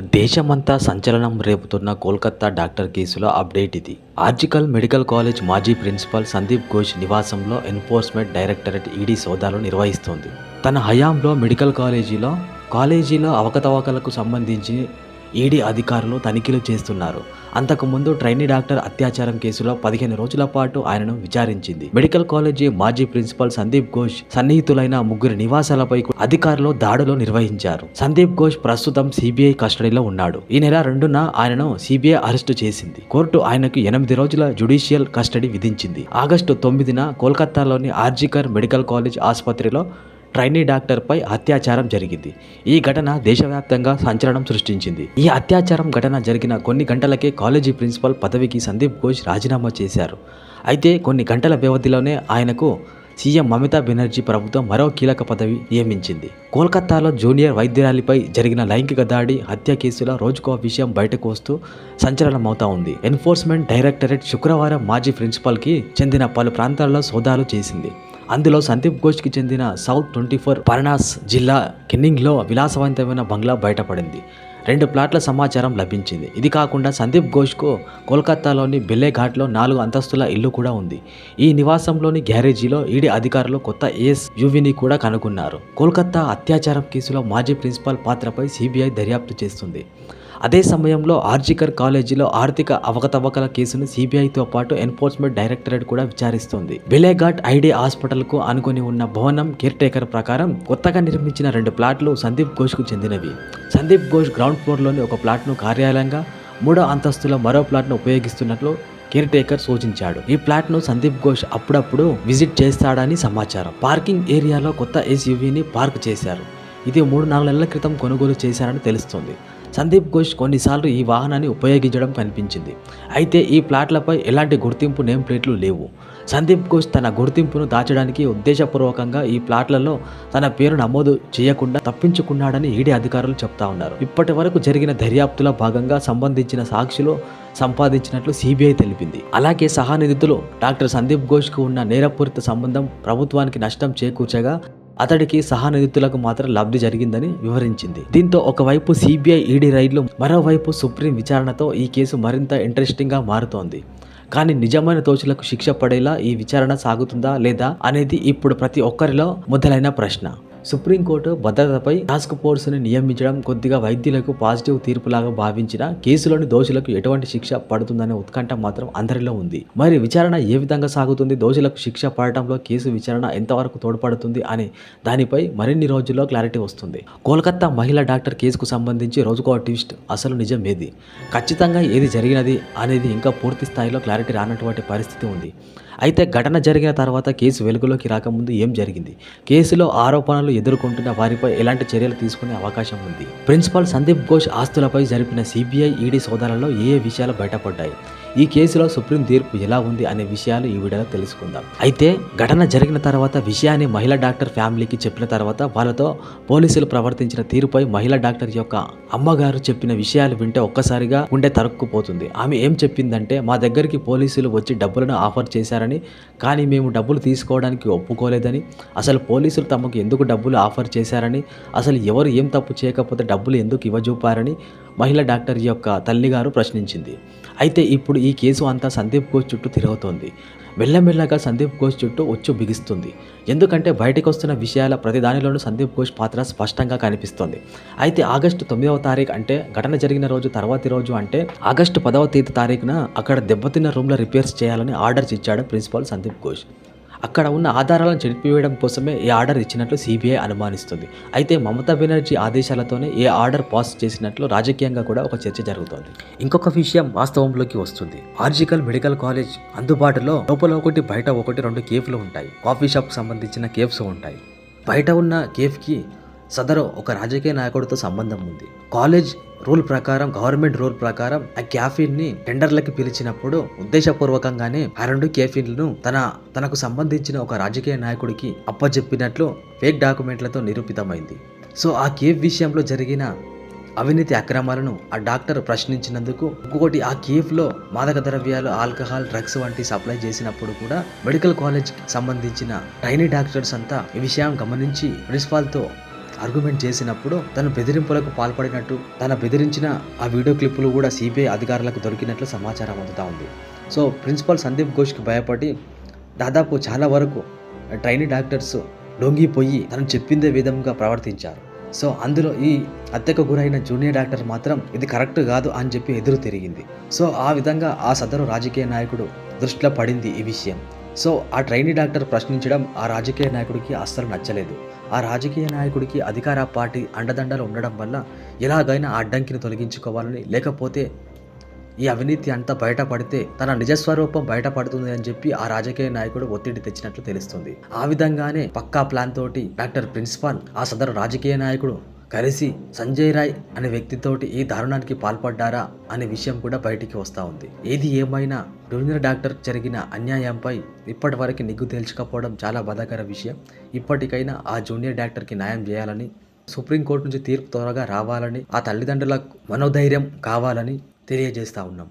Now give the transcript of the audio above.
దేశమంతా సంచలనం రేపుతున్న కోల్కతా డాక్టర్ కేసులో అప్డేట్ ఇది. ఆర్జికల్ మెడికల్ కాలేజ్ మాజీ ప్రిన్సిపల్ సందీప్ ఘోష్ నివాసంలో ఎన్ఫోర్స్మెంట్ డైరెక్టరేట్ ఈడీ సోదాలు నిర్వహిస్తోంది. తన హయాంలో మెడికల్ కాలేజీలో కాలేజీలో అవకతవకలకు సంబంధించి ఈడీ అధికారులు తనిఖీలు చేస్తున్నారు. అంతకుముందు ట్రైనీ డాక్టర్ అత్యాచారం కేసులో పదిహేను రోజుల పాటు ఆయనను విచారించింది. మెడికల్ కాలేజీ మాజీ ప్రిన్సిపల్ సందీప్ ఘోష్ సన్నిహితులైన ముగ్గురు నివాసాలపై అధికారులు దాడులు నిర్వహించారు. సందీప్ ఘోష్ ప్రస్తుతం సిబిఐ కస్టడీలో ఉన్నాడు. ఈ నెల రెండున ఆయనను సిబిఐ అరెస్టు చేసింది. కోర్టు ఆయనకు ఎనిమిది రోజుల జుడిషియల్ కస్టడీ విధించింది. ఆగస్టు తొమ్మిదిన కోల్కతాలోని ఆర్జికర్ మెడికల్ కాలేజ్ ఆసుపత్రిలో ట్రైనీ డాక్టర్పై అత్యాచారం జరిగింది. ఈ ఘటన దేశవ్యాప్తంగా సంచలనం సృష్టించింది. ఈ అత్యాచారం ఘటన జరిగిన కొన్ని గంటలకే కాలేజీ ప్రిన్సిపల్ పదవికి సందీప్ ఘోష్ రాజీనామా చేశారు. అయితే కొన్ని గంటల వ్యవధిలోనే ఆయనకు సీఎం మమతా బెనర్జీ ప్రభుత్వం మరో కీలక పదవి నియమించింది. కోల్కతాలో జూనియర్ వైద్యురాలిపై జరిగిన లైంగిక దాడి హత్య కేసులో రోజుకో విషయం బయటకు వస్తూ సంచలనమవుతా ఉంది. ఎన్ఫోర్స్మెంట్ డైరెక్టరేట్ శుక్రవారం మాజీ ప్రిన్సిపల్కి చెందిన పలు ప్రాంతాల్లో సోదాలు చేసింది. అందులో సందీప్ ఘోష్కి చెందిన సౌత్ ట్వంటీ ఫోర్ పరణాస్ జిల్లా కిన్నింగ్లో విలాసవంతమైన బంగ్లా బయటపడింది. రెండు ప్లాట్ల సమాచారం లభించింది. ఇది కాకుండా సందీప్ ఘోష్కు కోల్కతాలోని బెల్లేఘాట్లో నాలుగు అంతస్తుల ఇల్లు కూడా ఉంది. ఈ నివాసంలోని గ్యారేజీలో ఈడీ అధికారులు కొత్త ఏఎస్ యువిని కూడా కనుగొన్నారు. కోల్కతా అత్యాచారం కేసులో మాజీ ప్రిన్సిపాల్ పాత్రపై సిబిఐ దర్యాప్తు చేస్తుంది. అదే సమయంలో ఆర్జికర్ కాలేజీలో ఆర్థిక అవకతవకల కేసును సిబిఐతో పాటు ఎన్ఫోర్స్మెంట్ డైరెక్టరేట్ కూడా విచారిస్తోంది. బెలేఘాట్ ఐడి హాస్పిటల్కు అనుకుని ఉన్న భవనం కేర్ టేకర్ ప్రకారం కొత్తగా నిర్మించిన రెండు ప్లాట్లు సందీప్ ఘోష్కు చెందినవి. సందీప్ ఘోష్ గ్రౌండ్ ఫ్లోర్లోని ఒక ప్లాట్ను కార్యాలయంగా మూడో అంతస్తులో మరో ప్లాట్ను ఉపయోగిస్తున్నట్లు కేర్ టేకర్ సూచించాడు. ఈ ప్లాట్ను సందీప్ ఘోష్ అప్పుడప్పుడు విజిట్ చేస్తాడని సమాచారం. పార్కింగ్ ఏరియాలో కొత్త ఎస్యూవీని పార్క్ చేశారు. ఇది మూడు నాలుగు నెలల క్రితం కొనుగోలు చేశారని తెలుస్తోంది. సందీప్ ఘోష్ కొన్నిసార్లు ఈ వాహనాన్ని ఉపయోగించడం కనిపించింది. అయితే ఈ ప్లాట్లపై ఎలాంటి గుర్తింపు నేమ్ ప్లేట్లు లేవు. సందీప్ ఘోష్ తన గుర్తింపును దాచడానికి ఉద్దేశపూర్వకంగా ఈ ప్లాట్లలో తన పేరు నమోదు చేయకుండా తప్పించుకున్నాడని ఈడీ అధికారులు చెప్తా ఉన్నారు. ఇప్పటి వరకు జరిగిన దర్యాప్తులో భాగంగా సంబంధించిన సాక్షులు సంపాదించినట్లు సిబిఐ తెలిపింది. అలాగే సహానిధితులు డాక్టర్ సందీప్ ఘోష్కు ఉన్న నేరపూరిత సంబంధం ప్రభుత్వానికి నష్టం చేకూర్చగా అతడికి సహానిధితులకు మాత్రం లబ్ధి జరిగిందని వివరించింది. దీంతో ఒకవైపు సిబిఐ ఈడీ రైడ్లు మరోవైపు సుప్రీం విచారణతో ఈ కేసు మరింత ఇంట్రెస్టింగ్గా మారుతోంది. కానీ నిజమైన దోషులకు శిక్ష పడేలా ఈ విచారణ సాగుతుందా లేదా అనేది ఇప్పుడు ప్రతి ఒక్కరిలో మొదలైన ప్రశ్న. సుప్రీంకోర్టు భద్రతపై టాస్క్ ఫోర్స్ని నియమించడం కొద్దిగా వైద్యులకు పాజిటివ్ తీర్పులాగా భావించిన కేసులోని దోషులకు ఎటువంటి శిక్ష పడుతుందనే ఉత్కంఠ మాత్రం అందరిలో ఉంది. మరి విచారణ ఏ విధంగా సాగుతుంది? దోషులకు శిక్ష పడటంలో కేసు విచారణ ఎంతవరకు తోడ్పడుతుంది అని దానిపై మరిన్ని రోజుల్లో క్లారిటీ వస్తుంది. కోల్కతా మహిళా డాక్టర్ కేసుకు సంబంధించి రోజుకో ట్విస్ట్ అసలు నిజం ఏది? ఖచ్చితంగా ఏది జరిగినది అనేది ఇంకా పూర్తి స్థాయిలో క్లారిటీ రానటువంటి పరిస్థితి ఉంది. అయితే ఘటన జరిగిన తర్వాత కేసు వెలుగులోకి రాకముందు ఏం జరిగింది? కేసులో ఆరోపణలు ఎదుర్కొంటున్న వారిపై ఎలాంటి చర్యలు తీసుకునే అవకాశం ఉంది. ప్రిన్సిపల్ సందీప్ ఘోష్ ఆస్తులపై జరిపిన సిబిఐ ఈడీ సోదాలలో ఏ ఏ విషయాలు బయటపడ్డాయి? ఈ కేసులో సుప్రీం తీర్పు ఎలా ఉంది అనే విషయాలు ఈ వీడియోలో తెలుసుకుందాం. అయితే ఘటన జరిగిన తర్వాత విషయాన్ని మహిళా డాక్టర్ ఫ్యామిలీకి చెప్పిన తర్వాత వాళ్ళతో పోలీసులు ప్రవర్తించిన తీరుపై మహిళా డాక్టర్ యొక్క అమ్మగారు చెప్పిన విషయాలు వింటే ఒక్కసారిగా ఉండే తరుక్కుపోతుంది. ఆమె ఏం చెప్పిందంటే మా దగ్గరికి పోలీసులు వచ్చి డబ్బులను ఆఫర్ చేశారని కానీ మేము డబ్బులు తీసుకోవడానికి ఒప్పుకోలేదని అసలు పోలీసులు తమకు ఎందుకు డబ్బులు ఆఫర్ చేశారని అసలు ఎవరు ఏం తప్పు చేయకపోతే డబ్బులు ఎందుకు ఇవ్వజూపారని మహిళా డాక్టర్ యొక్క తల్లిగారు ప్రశ్నించింది. అయితే ఇప్పుడు ఈ కేసు అంతా సందీప్ ఘోష్ చుట్టూ తిరుగుతోంది. మెల్లమెల్లగా సందీప్ ఘోష్ చుట్టూ ఒచ్చు బిగిస్తుంది. ఎందుకంటే బయటకు వస్తున్న విషయాల ప్రతి దానిలోనూ సందీప్ ఘోష్ పాత్ర స్పష్టంగా కనిపిస్తోంది. అయితే ఆగస్టు తొమ్మిదవ తారీఖు అంటే ఘటన జరిగిన రోజు తర్వాతి రోజు అంటే ఆగస్టు పదవ తేదీ తారీఖున అక్కడ దెబ్బతిన్న రూమ్లో రిపేర్స్ చేయాలని ఆర్డర్స్ ఇచ్చాడు ప్రిన్సిపాల్ సందీప్ ఘోష్. అక్కడ ఉన్న ఆధారాలను చెరిపివేయడం కోసమే ఈ ఆర్డర్ ఇచ్చినట్లు సిబిఐ అనుమానిస్తుంది. అయితే మమతా బెనర్జీ ఆదేశాలతోనే ఏ ఆర్డర్ పాస్ చేసినట్లు రాజకీయంగా కూడా ఒక చర్చ జరుగుతోంది. ఇంకొక విషయం వాస్తవంలోకి వస్తుంది. ఆర్జికల్ మెడికల్ కాలేజ్ అందుబాటులో లోపల ఒకటి బయట ఒకటి రెండు కేఫ్లు ఉంటాయి. కాఫీ షాప్కి సంబంధించిన కేఫ్స్ ఉంటాయి. బయట ఉన్న కేఫ్కి సదరు ఒక రాజకీయ నాయకుడితో సంబంధం ఉంది. కాలేజ్ రూల్ ప్రకారం గవర్నమెంట్ రూల్ ప్రకారం ఆ క్యాఫిన్ని టెండర్లకి పిలిచినప్పుడు ఉద్దేశపూర్వకంగానే ఆ రెండు క్యాఫిన్లను తన తనకు సంబంధించిన ఒక రాజకీయ నాయకుడికి అప్పచెప్పినట్లు ఫేక్ డాక్యుమెంట్లతో నిరూపితమైంది. సో ఆ కేఫ్ విషయంలో జరిగిన అవినీతి అక్రమాలను ఆ డాక్టర్ ప్రశ్నించినందుకు ఇంకొకటి ఆ కేఫ్లో మాదక ద్రవ్యాలు ఆల్కహాల్ డ్రగ్స్ వంటి సప్లై చేసినప్పుడు కూడా మెడికల్ కాలేజ్కి సంబంధించిన ట్రైనీ డాక్టర్స్ అంతా ఈ విషయం గమనించి ప్రిన్సిపాల్తో ఆర్గ్యుమెంట్ చేసినప్పుడు తను బెదిరింపులకు పాల్పడినట్టు తన బెదిరించిన ఆ వీడియో క్లిప్పులు కూడా సిబిఐ అధికారులకు దొరికినట్లు సమాచారం అందుతూ ఉంది. సో ప్రిన్సిపల్ సందీప్ ఘోష్కి భయపడి దాదాపు చాలా వరకు ట్రైనీ డాక్టర్స్ లొంగిపోయి తను చెప్పిందే విధంగా ప్రవర్తించారు. సో అందులో ఈ హత్యకు గురైన జూనియర్ డాక్టర్ మాత్రం ఇది కరెక్ట్ కాదు అని చెప్పి ఎదురు తిరిగింది. సో ఆ విధంగా ఆ సదరు రాజకీయ నాయకుడు దృష్టిలో పడింది ఈ విషయం. సో ఆ ట్రైనీ డాక్టర్ ప్రశ్నించడం ఆ రాజకీయ నాయకుడికి అస్సలు నచ్చలేదు. ఆ రాజకీయ నాయకుడికి అధికార పార్టీ అండదండలు ఉండడం వల్ల ఎలాగైనా ఆ అడ్డంకిని తొలగించుకోవాలని లేకపోతే ఈ అవినీతి అంతా బయటపడితే తన నిజస్వరూపం బయటపడుతుంది అని చెప్పి ఆ రాజకీయ నాయకుడు ఒత్తిడి తెచ్చినట్లు తెలుస్తుంది. ఆ విధంగానే పక్కా ప్లాన్ తోటి డాక్టర్ ప్రిన్సిపాల్ ఆ సదరు రాజకీయ నాయకుడు కలిసి సంజయ్ రాయ్ అనే వ్యక్తితోటి ఈ దారుణానికి పాల్పడ్డారా అనే విషయం కూడా బయటికి వస్తూ ఉంది. ఏది ఏమైనా జూనియర్ డాక్టర్ జరిగిన అన్యాయంపై ఇప్పటి వరకు నిగ్గు తేల్చకపోవడం చాలా బాధాకర విషయం. ఇప్పటికైనా ఆ జూనియర్ డాక్టర్కి న్యాయం చేయాలని సుప్రీంకోర్టు నుంచి తీర్పు త్వరగా రావాలని ఆ తల్లిదండ్రులకు మనోధైర్యం కావాలని తెలియజేస్తా ఉన్నాం.